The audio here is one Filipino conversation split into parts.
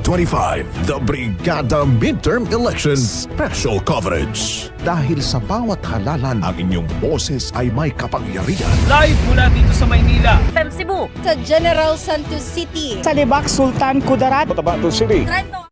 2025, the Brigada Midterm Election Special Coverage. Dahil sa bawat halalan, ang inyong boses ay may kapangyarihan. Live mula dito sa Maynila. FM Cebu. sa General Santos City. sa Libak Sultan Kudarat Trento.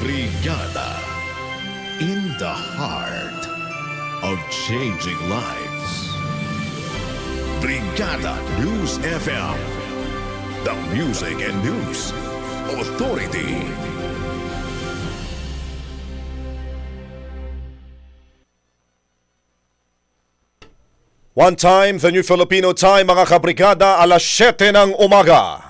Brigada in the heart of changing lives. Brigada News FM, the music and news authority. One time, the New Filipino Time, mga kabrigada, alas 7 ng umaga.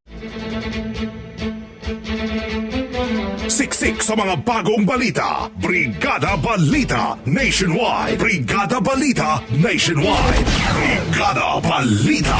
Siksik sa mga bagong balita. Brigada Balita Nationwide. Brigada Balita Nationwide. Brigada Balita.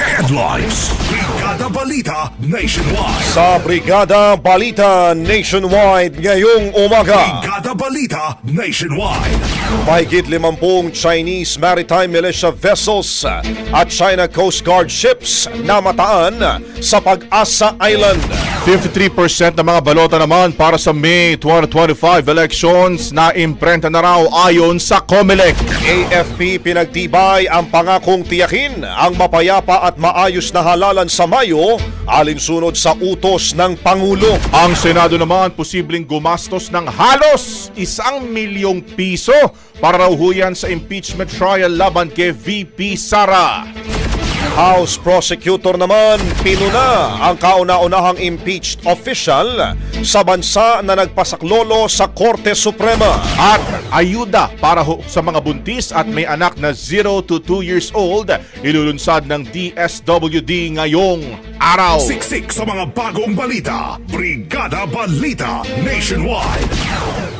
Headlines. Brigada Balita Nationwide. Sa Brigada Balita Nationwide ngayong umaga, Brigada Balita Nationwide. mahigit 50 Chinese maritime militia vessels at China Coast Guard ships namataan sa Pag-asa Island. 53% ng mga balota naman para sa May 2025 elections na imprenta na raw ayon sa COMELEC. AFP pinagtibay ang pangakong tiyakin ang mapayapa at maayos na halalan sa Mayo alinsunod sa utos ng Pangulo. Ang Senado naman posibleng gumastos ng halos isang milyong piso para raw huyan sa impeachment trial laban kay VP Sara. House Prosecutor naman pinuna ang kauna-unahang impeached official sa bansa na nagpasaklolo sa Korte Suprema. At ayuda para ho- sa mga buntis at may anak na 0 to 2 years old ilulunsad ng DSWD ngayong araw. Siksik sa mga bagong balita. Brigada Balita Nationwide.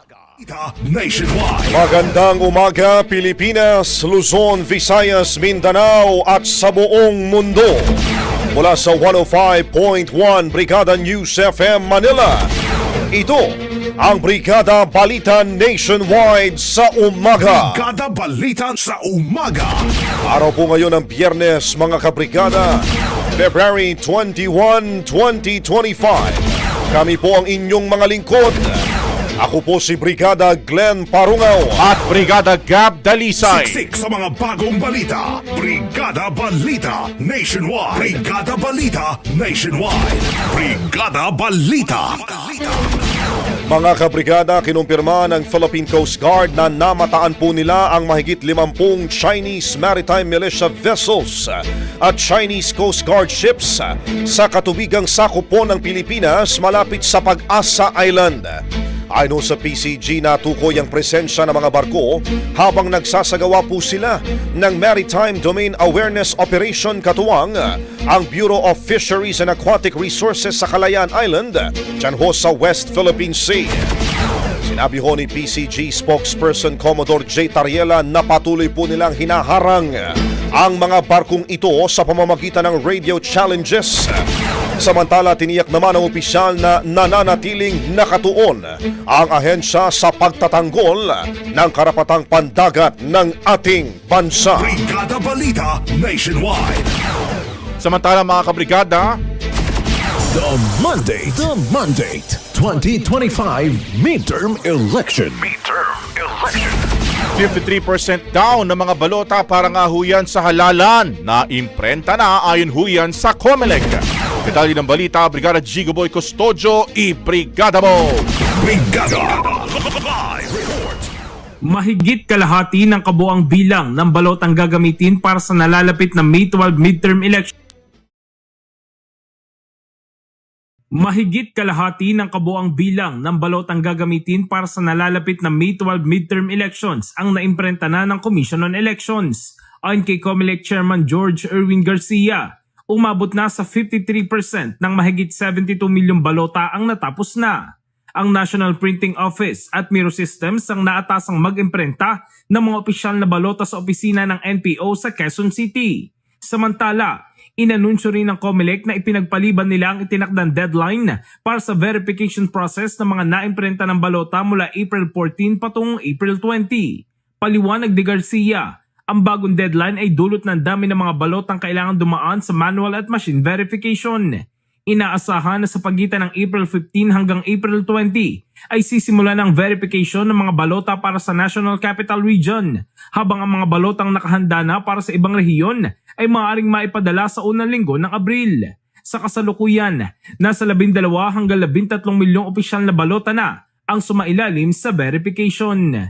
Nationwide. Magandang umaga Pilipinas, Luzon, Visayas, Mindanao at sa buong mundo. Mula sa 105.1 Brigada News FM Manila. Ito ang Brigada Balita Nationwide sa umaga. Brigada Balita sa umaga. Araw po ngayon ng biyernes mga kabrigada, February 21, 2025. Kami po ang inyong mga lingkod. Ako po si Brigada Glenn Parungaw. At Brigada Gab Dalisay. Siksik sa mga bagong balita. Brigada Balita Nationwide. Brigada Balita Nationwide. Brigada Balita. Mga kabrigada, kinumpirma ng Philippine Coast Guard na namataan po nila ang mahigit 50 Chinese maritime militia vessels at Chinese Coast Guard ships sa katubigang sakop po ng Pilipinas malapit sa Pag-asa Island. Ayon sa PCG, natukoy ang presensya ng mga barko habang nagsasagawa po sila ng Maritime Domain Awareness Operation katuwang ang Bureau of Fisheries and Aquatic Resources sa Kalayaan Island, dyan ho sa West Philippine Sea. Sinabi ho ni PCG spokesperson Commodore J. Tariela na patuloy po nilang hinaharang ang mga barkong ito sa pamamagitan ng radio challenges. Samantala, tiniyak naman ng opisyal na nananatiling nakatuon ang ahensya sa pagtatanggol ng karapatang pandagat ng ating bansa. Brigada Balita Nationwide. Samantala mga kabrigada, The Mandate. The Mandate. 2025 Midterm Election. Midterm Election. 53% down ng mga balota para nga huyan sa halalan na imprenta na ayon huyan sa COMELEC. Detalye ng balita, Brigada Gigo Boy Custodio, i-Brigada mo! Brigada. Live report. Mahigit kalahati ng kabuang bilang ng balot ang gagamitin para sa nalalapit na May 12 midterm election. Mahigit kalahati ng kabuang bilang ng balot ang gagamitin para sa nalalapit na May 12 midterm elections ang naimprenta na ng Commission on Elections. Ayon kay COMELEC Chairman George Erwin Garcia, umabot na sa 53% ng mahigit 72 milyong balota ang natapos na. Ang National Printing Office at Miro Systems ang naatasang mag-imprenta ng mga opisyal na balota sa opisina ng NPO sa Quezon City. Samantala, inanunsyo rin ng COMELEC na ipinagpaliban nila ang itinakdang deadline para sa verification process ng mga naimprenta ng balota mula April 14 patungong April 20. Paliwanag ni Garcia, ang bagong deadline ay dulot ng dami ng mga balotang kailangan dumaan sa manual at machine verification. Inaasahan na sa pagitan ng April 15 hanggang April 20 ay sisimula ng verification ng mga balota para sa National Capital Region, habang ang mga balotang nakahanda na para sa ibang rehiyon ay maaaring maipadala sa unang linggo ng Abril. Sa kasalukuyan, nasa 12 hanggang 13 milyong opisyal na balota na ang sumailalim sa verification.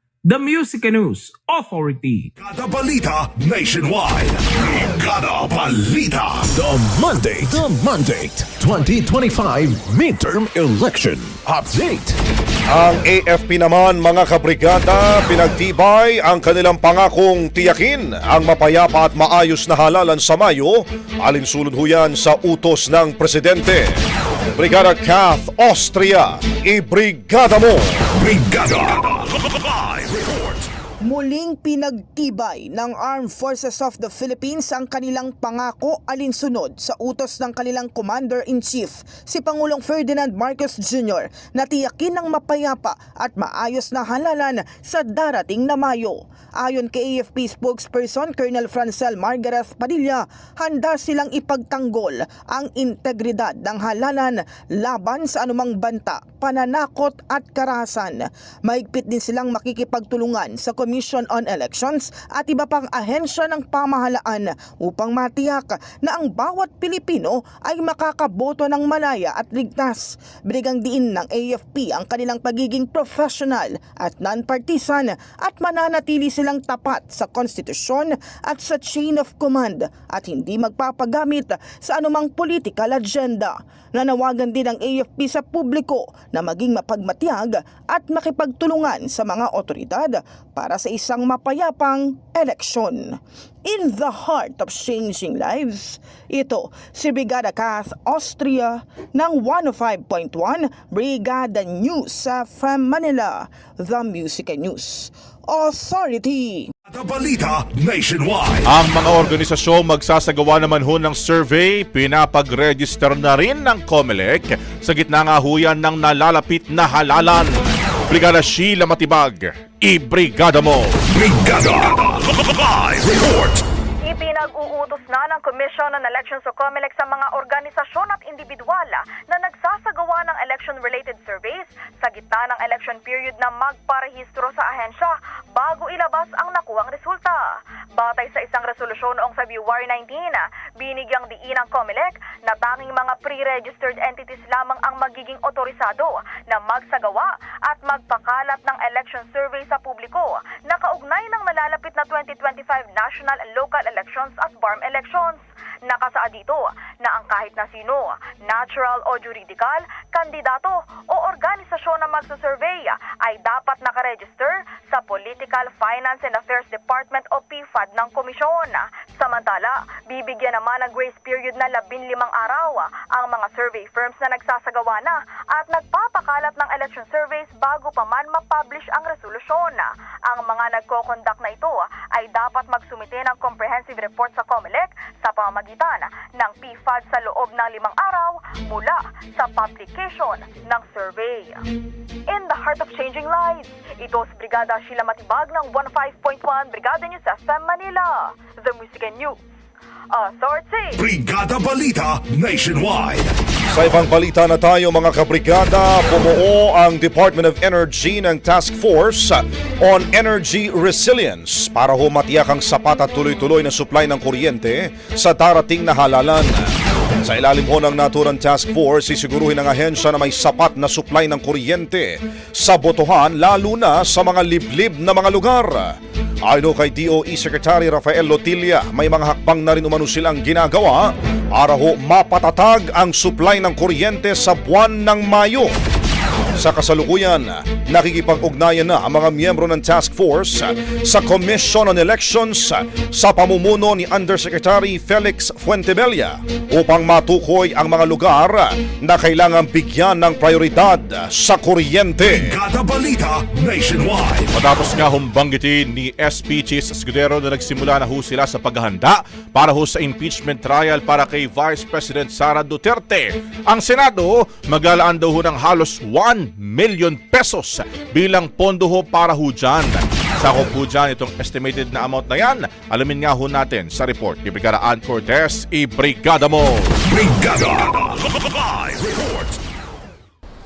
The Music and News Authority. Brigada Balita Nationwide. Brigada Balita. The Mandate. The Mandate. 2025 Midterm Election. Update. Ang AFP naman mga kabrigada, pinagtibay ang kanilang pangakong tiyakin ang mapayapa at maayos na halalan sa Mayo, alinsulod ho yan sa utos ng Presidente. Brigada Kath Austria, i-brigada mo! Brigada. Live. Muling pinagtibay ng Armed Forces of the Philippines ang kanilang pangako alinsunod sa utos ng kanilang Commander-in-Chief, si Pangulong Ferdinand Marcos Jr. na tiyakin ng mapayapa at maayos na halalan sa darating na Mayo. Ayon kay AFP spokesperson Colonel Francel Margaret Padilla, handa silang ipagtanggol ang integridad ng halalan laban sa anumang banta, pananakot at karahasan. Mahigpit din silang makikipagtulungan sa Commission on Elections at iba pang ahensya ng pamahalaan upang matiyak na ang bawat Pilipino ay makakaboto ng malaya at ligtas. Brigang diin ng AFP ang kanilang pagiging professional at non-partisan at mananatili silang tapat sa konstitusyon at sa chain of command at hindi magpapagamit sa anumang political agenda. Nanawagan din ang AFP sa publiko na maging mapagmatiyag at makipagtulungan sa mga otoridad para sa isang mapayapang eleksyon. In the heart of changing lives, ito si Brigada Kath Austria ng 105.1 Brigada News sa from Manila, The Music and News Authority. Brigada Balita Nationwide. Ang mga organisasyong magsasagawa naman ho ng survey, pinapag-register na rin ng COMELEC sa gitna nga huyan ng nalalapit na halalan. Brigada Sheila Matibag, i-brigada mo! Brigada. Live report. Ng Commission on Elections o COMELEC sa mga organisasyon at individual na nagsasagawa ng election-related surveys sa gitna ng election period na magparehistro sa ahensya bago ilabas ang nakuhang resulta. Batay sa isang resolusyon noong February 19, binigyang diin ng COMELEC na tanging mga pre-registered entities lamang ang magiging otorisado na magsagawa at magpakalat ng election survey sa publiko na kaugnay ng nalalapit na 2025 national and local elections at BARM elections. Nakasaad dito na ang kahit na sino, natural o juridical, kandidato o organisasyon na magsusurvey ay dapat nakaregister sa Political Finance and Affairs Department o PFAD ng komisyon. Samantala, bibigyan naman ng grace period na 15 araw ang mga survey firms na nagsasagawa na at nagpapakalat ng election surveys bago pa man ma-publish ang resolusyon. Ang mga nagko-conduct na ito ay dapat magsumite ng comprehensive report sa COMELEC sa pamamagitan ng PFAD sa loob ng limang araw mula sa publication ng survey. In the heart of changing lives, ito si Brigada Sheila Matibag ng 15.1 Brigada News FM Manila, The Music and News Authority. Brigada Balita Nationwide. Sa ibang balita na tayo mga kabrigada, bumuo ang Department of Energy ng Task Force on Energy Resilience para humatiyak ang sapat at tuloy-tuloy na supply ng kuryente sa darating na halalan. Sa ilalim ho ng naturang task force, sisiguruhin ng ahensya na may sapat na supply ng kuryente sa botohan lalo na sa mga liblib na mga lugar. Ayon kay DOE Secretary Rafael Lotilla, may mga hakbang na rin umano silang ginagawa para ho mapatatag ang supply ng kuryente sa buwan ng Mayo. Sa kasalukuyan, nakikipag-ugnayan na ang mga miyembro ng task force sa Commission on Elections sa pamumuno ni Undersecretary Felix Fuentebella upang matukoy ang mga lugar na kailangang bigyan ng prioridad sa kuryente. Brigada Balita Nationwide. Matapos nga humbanggitin ni SP Chis Escudero na nagsimula na ho sila sa paghahanda para ho sa impeachment trial para kay Vice President Sara Duterte. Ang Senado maglalaan daw ho ng halos 1 million pesos bilang pondo ho para ho dyan. Sakop po dyan itong estimated na amount na yan. Alamin nga ho natin sa report ni Brigada Ann Cortez, i-brigada mo! Brigada Live Report.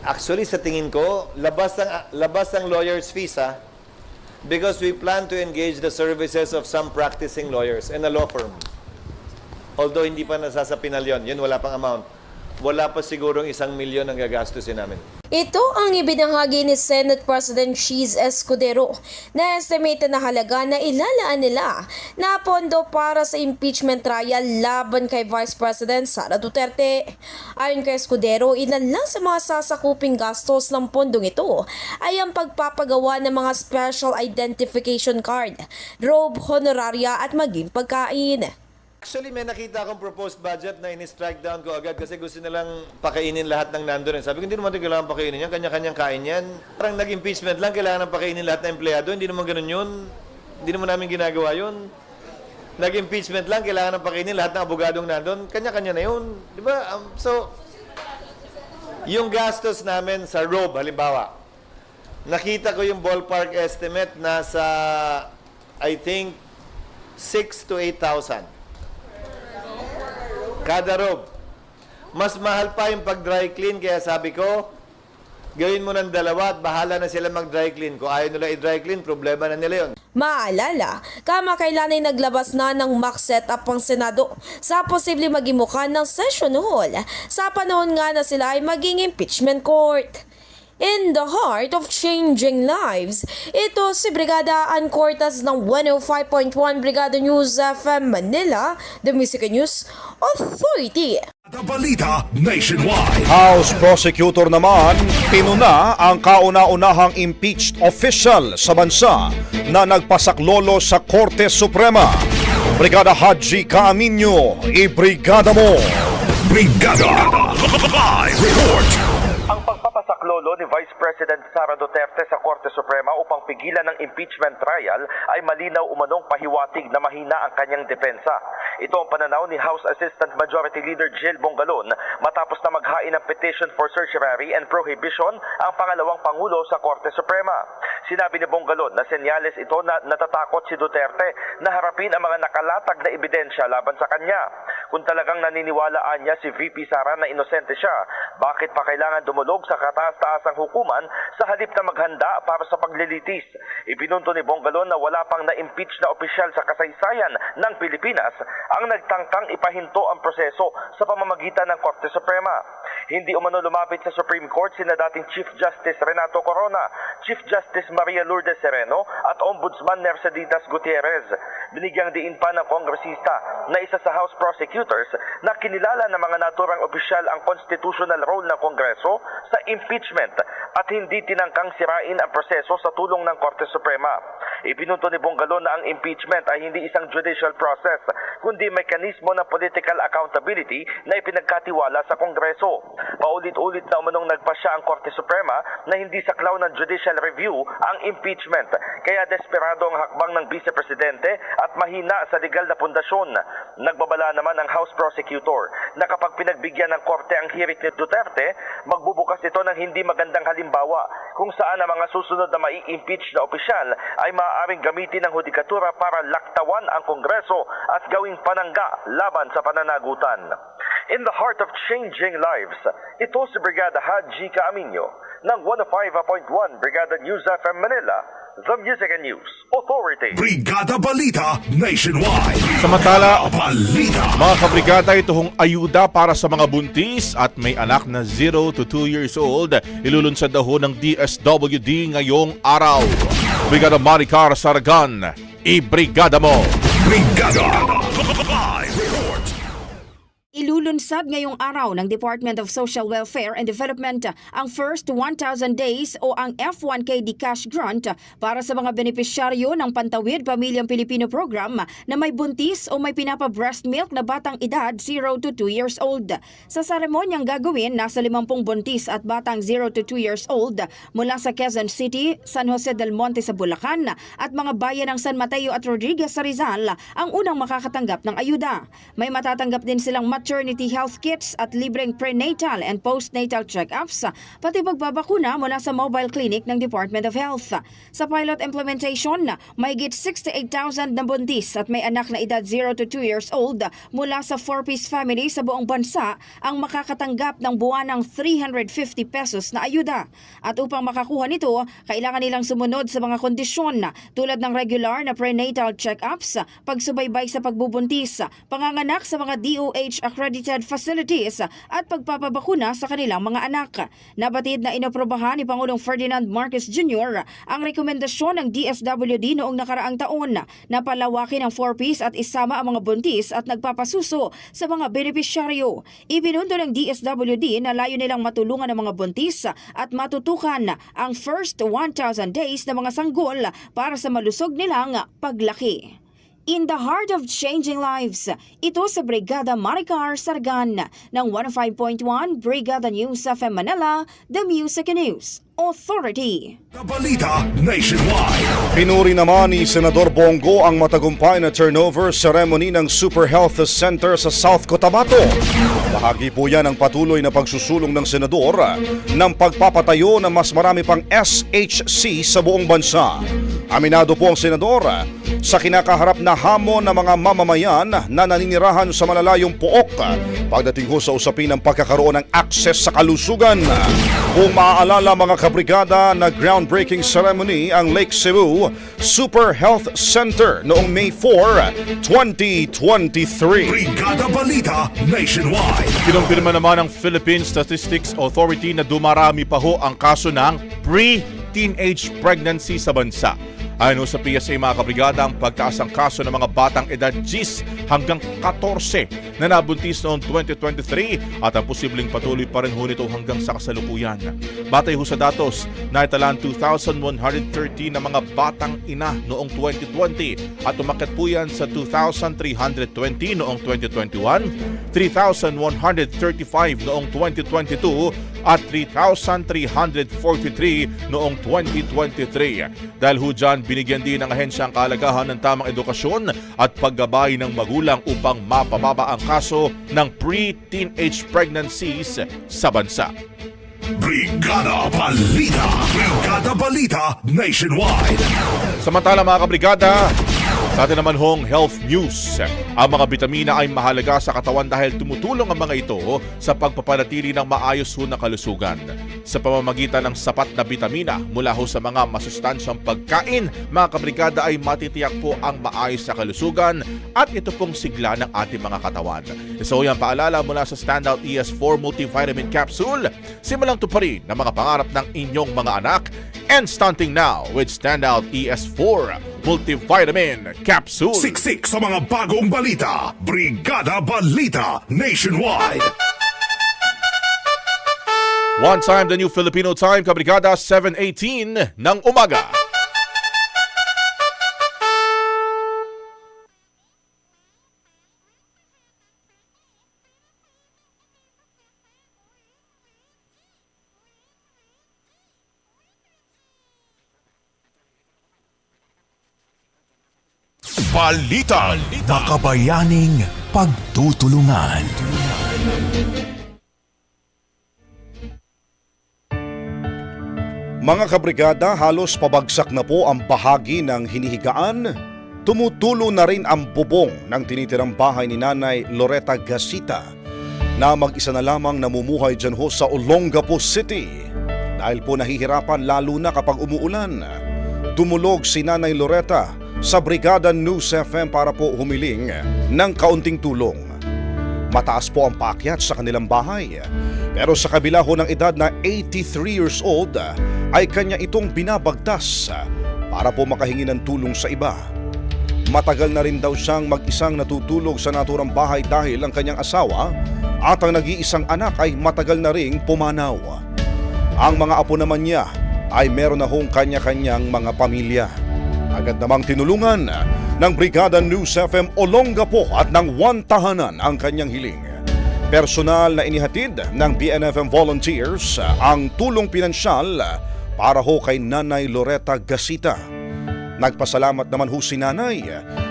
Actually, sa tingin ko, labas ang, labas ang lawyer's fees, ha? Because we plan to engage the services of some practicing lawyers and a law firm. Although hindi pa nasasapinal yun, yun wala pang amount. Wala pa sigurong isang milyon ang gagastusin namin. Ito ang ibinahagi ni Senate President Cheese Escudero na estimated na halaga na ilalaan nila na pondo para sa impeachment trial laban kay Vice President Sara Duterte. Ayon kay Escudero, ilan lang sa mga sasakuping gastos ng pondong ito ay ang pagpapagawa ng mga special identification card, robe, honoraria at maging pagkain. Actually, may nakita akong proposed budget na in-strike down ko agad kasi gusto nilang pakainin lahat ng nandun. Sabi ko, hindi naman ito kailangan pakainin yan. Kanya-kanyang kain yan. Parang nag-impeachment lang, kailangan ng pakainin lahat ng empleyado. Hindi naman ganun yun. Hindi naman namin ginagawa yun. Nag-impeachment lang, kailangan ng pakainin lahat ng abogadong nandun. Kanya-kanya na yun. Di ba? Um, so, yung gastos namin sa robe, halimbawa, nakita ko yung ballpark estimate nasa, I think, 6 to 8,000 kada robe. Mas mahal pa yung pag-dry clean, kaya sabi ko, gawin mo ng dalawa at bahala na sila mag-dry clean. Kung ayaw nila i-dry clean, problema na nila yun. Maalala, kamakailan ay naglabas na ng mock setup ang Senado sa posible magimukan ng session hall sa panahon nga na sila ay maging impeachment court. In the heart of changing lives, ito si Brigada Ann Cortas ng 105.1 Brigada News FM Manila, The Music News Authority. Brigada Balita Nationwide. House Prosecutor naman, pinuna ang kauna-unahang impeached official sa bansa na nagpasaklolo sa Korte Suprema. Brigada Haji Kaaminyo, i-brigada mo! Brigada Live Report. Pagpapasaklolo ni Vice President Sara Duterte sa Korte Suprema upang pigilan ng impeachment trial ay malinaw umanong pahiwatig na mahina ang kanyang depensa. Ito ang pananaw ni House Assistant Majority Leader Jill Bongalon matapos na maghain ng petition for certiorari and prohibition ang pangalawang Pangulo sa Korte Suprema. Sinabi ni Bongalon na senyales ito na natatakot si Duterte na harapin ang mga nakalatag na ebidensya laban sa kanya. Kung talagang naniniwalaan niya si VP Sara na inosente siya, bakit pa kailangan dumulog sa kataas-taasang hukuman sa halip na maghanda para sa paglilitis? Ipinunto ni Bongalon na wala pang na-impeach na opisyal sa kasaysayan ng Pilipinas ang nagtangkang ipahinto ang proseso sa pamamagitan ng Korte Suprema. Hindi umano lumapit sa Supreme Court sina dating Chief Justice Renato Corona, Chief Justice Maria Lourdes Sereno at Ombudsman Merceditas Gutierrez. Binigyang diin pa ng kongresista na isa sa House Prosecutors na kinilala ng mga naturang opisyal ang constitutional role ng Kongreso sa impeachment at hindi tinangkang sirain ang proseso sa tulong ng Korte Suprema. Ipinunto ni Bongalon na ang impeachment ay hindi isang judicial process, kundi mekanismo ng political accountability na ipinagkatiwala sa Kongreso. Paulit-ulit na umanong nagpasya ang Korte Suprema na hindi saklaw ng judicial review ang impeachment, kaya desperado ang hakbang ng Vice Presidente at mahina sa legal na pundasyon. Nagbabala naman ang House Prosecutor na kapag pinagbigyan ng Korte ang hirit ni Duterte, magbubukas ito ng hindi magandang halimbawa kung saan ang mga susunod na mai-impeach na opisyal ay maaaring gamitin ng hudikatura para laktawan ang Kongreso at gawing panangga laban sa pananagutan. In the heart of changing lives, ito si Brigada Haji Caaminyo ng 105.1 Brigada News FM Manila, The Music and News Authority. Brigada Balita Nationwide. Samantala, Balita. Mga kabrigada, ito hong ayuda para sa mga buntis at may anak na 0 to 2 years old. Ilulunsad daw ho ng DSWD ngayong araw. Brigada Maricar Saragan, i-brigada mo! Brigada. Live. Ilulunsad ngayong araw ng Department of Social Welfare and Development ang First 1,000 Days o ang F1KD Cash Grant para sa mga benepisyaryo ng Pantawid Pamilyang Pilipino Program na may buntis o may pinapa-breast milk na batang edad 0 to 2 years old. Sa seremonyang gagawin, nasa 50 buntis at batang 0 to 2 years old mula sa Quezon City, San Jose del Monte sa Bulacan at mga bayan ng San Mateo at Rodriguez sa Rizal ang unang makakatanggap ng ayuda. May matatanggap din silang maternity health kits at libreng prenatal and postnatal check-ups, pati pagbabakuna mula sa mobile clinic ng Department of Health. Sa pilot implementation, may git 68,000 na buntis at may anak na edad 0 to 2 years old mula sa 4-piece family sa buong bansa ang makakatanggap ng buwan ng 350 pesos na ayuda. At upang makakuha nito, kailangan nilang sumunod sa mga kondisyon tulad ng regular na prenatal check-ups, pagsubaybay sa pagbubuntis, panganganak sa mga DOH accredited facilities at pagpapabakuna sa kanilang mga anak. Nabatid na inoprobahan ni Pangulong Ferdinand Marcos Jr. ang rekomendasyon ng DSWD noong nakaraang taon na palawakin ang 4-piece at isama ang mga buntis at nagpapasuso sa mga benepisyaryo. Ibinundo ng DSWD na layo nilang matulungan ang mga buntis at matutukan ang first 1,000 days na mga sanggol para sa malusog nilang paglaki. In the heart of changing lives, ito sa Brigada Maricar Sargan ng 105.1 Brigada News FM Manila, The Music News Authority. Balita Nationwide. Pinuri naman ni Senador Bongo ang matagumpay na turnover ceremony ng Super Health Center sa South Cotabato. Bahagi po yan ng patuloy na pagsusulong ng Senador ng pagpapatayo ng mas marami pang SHC sa buong bansa. Aminado po ang Senador sa kinakaharap na hamon ng mga mamamayan na naninirahan sa malalayong pook pagdating ho sa usapin ng pagkakaroon ng akses sa kalusugan. Kung maaalala mga kabrigada na groundbreaking ceremony ang Lake Cebu Super Health Center noong May 4, 2023. Brigada Balita Nationwide. Kinumpirma naman ng Philippine Statistics Authority na dumarami pa ho ang kaso ng pre-teenage pregnancy sa bansa. Ayon sa PSA mga kabrigada, ang pagtaas ng kaso ng mga batang edad 10 hanggang 14 na nabuntis noong 2023 at ang posibleng patuloy pa rin ho nito hanggang sa kasalukuyan. Batay ho sa datos, naitalaan 2,113 na mga batang ina noong 2020 at umakit po yan sa 2,320 noong 2021, 3,135 noong 2022 at 3,343 noong 2023. Dahil ho dyan, binigyan din ng ahensya ang kahalagahan ng tamang edukasyon at paggabay ng magulang upang mapababa ang kaso ng pre-teenage pregnancies sa bansa. Brigada Balita. Brigada Balita Nationwide. Samantala mga kabrigada, sa atin naman hong health news. Ang mga bitamina ay mahalaga sa katawan dahil tumutulong ang mga ito sa pagpapanatili ng maayos ho na kalusugan. Sa pamamagitan ng sapat na bitamina mula ho sa mga masustansyang pagkain, mga kabrigada ay matitiyak po ang maayos na kalusugan at ito pong sigla ng ating mga katawan. So yan paalala mula sa Standout ES4 Multivitamin Capsule. Simulang tuparin ng mga pangarap ng inyong mga anak and stunting now with Standout ES4 Multivitamin Capsule. Siksik sa mga bagong balita. Brigada Balita Nationwide. One time, the new Filipino time, Kabrigada, 7.18 ng umaga. Balita. Makabayaning pagtutulungan. Mga kabrigada, halos pabagsak na po ang bahagi ng hinihigaan. Tumutulo na rin ang bubong ng tinitirang bahay ni Nanay Loretta Gasita na mag-isa na lamang namumuhay dyan ho sa Olongapo City. Dahil po nahihirapan lalo na kapag umuulan. Tumulog si Nanay Loretta sa Brigada News FM para po humiling ng kaunting tulong. Mataas po ang paakyat sa kanilang bahay. Pero sa kabila ho ng edad na 83 years old, ay kanya itong binabagtas para po makahingi ng tulong sa iba. Matagal na rin daw siyang mag-isang natutulog sa naturang bahay dahil ang kanyang asawa at ang nag-iisang anak ay matagal na ring pumanaw. Ang mga apo naman niya ay meron na hong kanya-kanyang mga pamilya. Agad namang tinulungan ng Brigada News FM Olongapo at ng One Tahanan ang kanyang hiling. Personal na inihatid ng BNFM volunteers ang tulong pinansyal para ho kay Nanay Loretta Gasita. Nagpasalamat naman ho si Nanay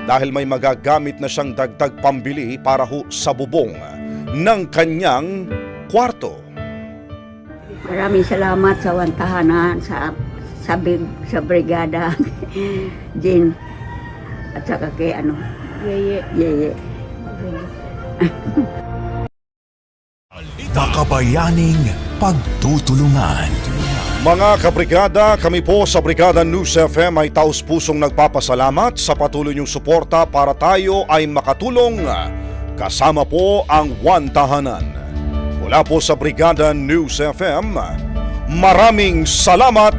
dahil may magagamit na siyang dagdag pambili para ho sa bubong ng kanyang kwarto. Maraming salamat sa wantahanan sa sa, big, sa brigada Jin at saka kay ano Yeye Yeye Makabayaning pagtutulungan. Mga kabrigada, kami po sa Brigada News FM ay taus pusong nagpapasalamat sa patuloy niyong suporta para tayo ay makatulong. Kasama po ang One Tahanan. Mula po sa Brigada News FM, maraming salamat,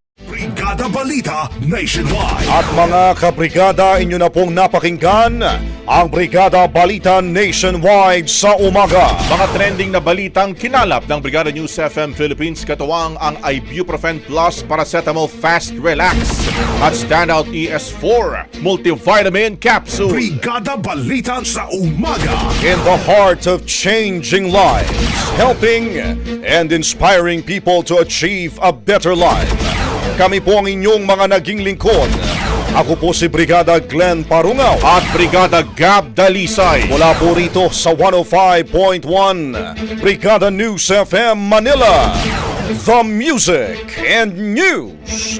Brigada Balita Nationwide. At mga kabrigada, inyo na pong napakinggan ang Brigada Balita Nationwide sa umaga. Mga trending na balitang kinalap ng Brigada News FM Philippines katuwang ang Ibuprofen Plus Paracetamol Fast Relax at Standout ES4 Multivitamin Capsule. Brigada Balita sa umaga. In the heart of changing lives, helping and inspiring people to achieve a better life. Kami po ang inyong mga naging lingkod. Ako po si Brigada Glenn Parungaw At Brigada Gab Dalisay. mula po rito sa 105.1 Brigada News FM Manila. The Music and News